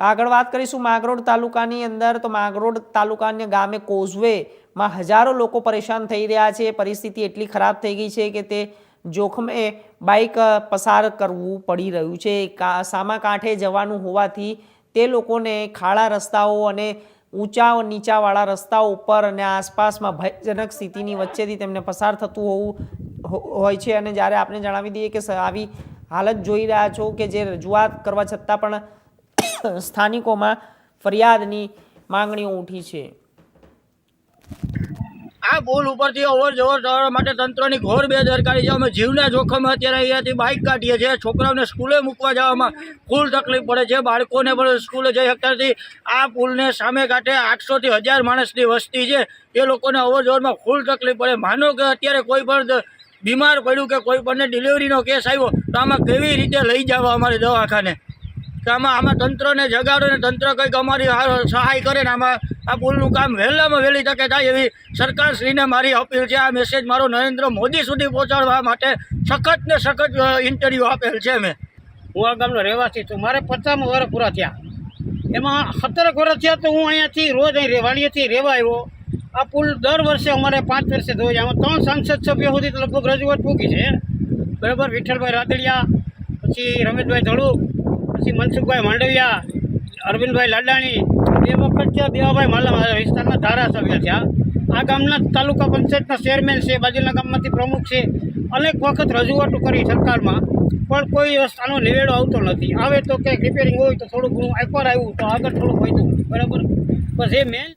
આગળ વાત કરીશું માગરોડ તાલુકાની અંદર. તો માગરોડ તાલુકાને ગામે કોઝવેમાં હજારો લોકો પરેશાન થઈ રહ્યા છે. પરિસ્થિતિ એટલી ખરાબ થઈ ગઈ છે કે તે જોખમે બાઇક પસાર કરવું પડી રહ્યું છે. સામા કાંઠે જવાનું હોવાથી તે લોકોને ખાડા રસ્તાઓ અને ઊંચા નીચાવાળા રસ્તાઓ ઉપર અને આસપાસમાં ભયજનક સ્થિતિની વચ્ચેથી તેમને પસાર થતું હોવું હોય છે. અને જ્યારે આપણે જણાવી દઈએ કે આવી હાલત જોઈ રહ્યા છો કે જે રજૂઆત કરવા છતાં પણ સ્થાનિકોમાં ફરિયાદની માંગણીઓ ઉઠી છે. આ પુલ ઉપરથી અવર જવર માટે તંત્રની ઘોર બેદરકારી છે. અમે જીવના જોખમે અત્યારે અહીંયાથી બાઇક કાઢીએ છીએ. છોકરાઓને સ્કૂલે મૂકવા જવામાં ફૂલ તકલીફ પડે છે. બાળકોને પણ સ્કૂલે જઈ શકતાથી આ પુલને સામે કાંઠે આઠસોથી હજાર માણસની વસ્તી છે. એ લોકોને અવર જવરમાં ફૂલ તકલીફ પડે. માનો કે અત્યારે કોઈ પણ બીમાર પડ્યું કે કોઈ પણને ડિલિવરીનો કેસ આવ્યો, તો આમાં કેવી રીતે લઈ જવા અમારે દવાખાને? કે આમાં આમાં તંત્રને જગાડો ને તંત્ર કંઈક અમારી સહાય કરે ને આમાં આ પુલનું કામ વહેલામાં વહેલી તકે થાય એવી સરકારશ્રીને મારી અપીલ છે. આ મેસેજ મારો નરેન્દ્ર મોદી સુધી પહોંચાડવા માટે સખત ને સખત ઇન્ટરવ્યૂ આપેલ છે મેં હું આ ગામનો રહેવાસી છું. મારે પચાસ વર્ષ પૂરા થયા. એમાં સત્તરક વર્ષ થયા તો હું અહીંયાથી રોજ અહીં રે- વાડીએથી રહેવા આવ્યો. આ પુલ દર વર્ષે અમારે પાંચ વર્ષે ધોઈ આમાં ત્રણ સાંસદ સભ્યો સુધી લગભગ રજૂઆત પૂકી છે. બરાબર વિઠ્ઠલભાઈ રાદડિયા, પછી રમેશભાઈ ધળુ પછી મનસુખભાઈ માંડવિયા, અરવિંદભાઈ લાડાણી, બે વખત છે દેવાભાઈ માલા મારા વિસ્તારના ધારાસભ્ય છે આ ગામના તાલુકા પંચાયતના ચેરમેન છે, બાજુના ગામમાંથી પ્રમુખ છે. અનેક વખત રજૂઆતો કરી સરકારમાં, પણ કોઈ આનો નિવેડો આવતો નથી. આવે તો કે રિપેરિંગ હોય તો થોડું ઘણું એકવાર આવ્યું તો આગળ થોડું હોય તો બરાબર? બસ એ મેન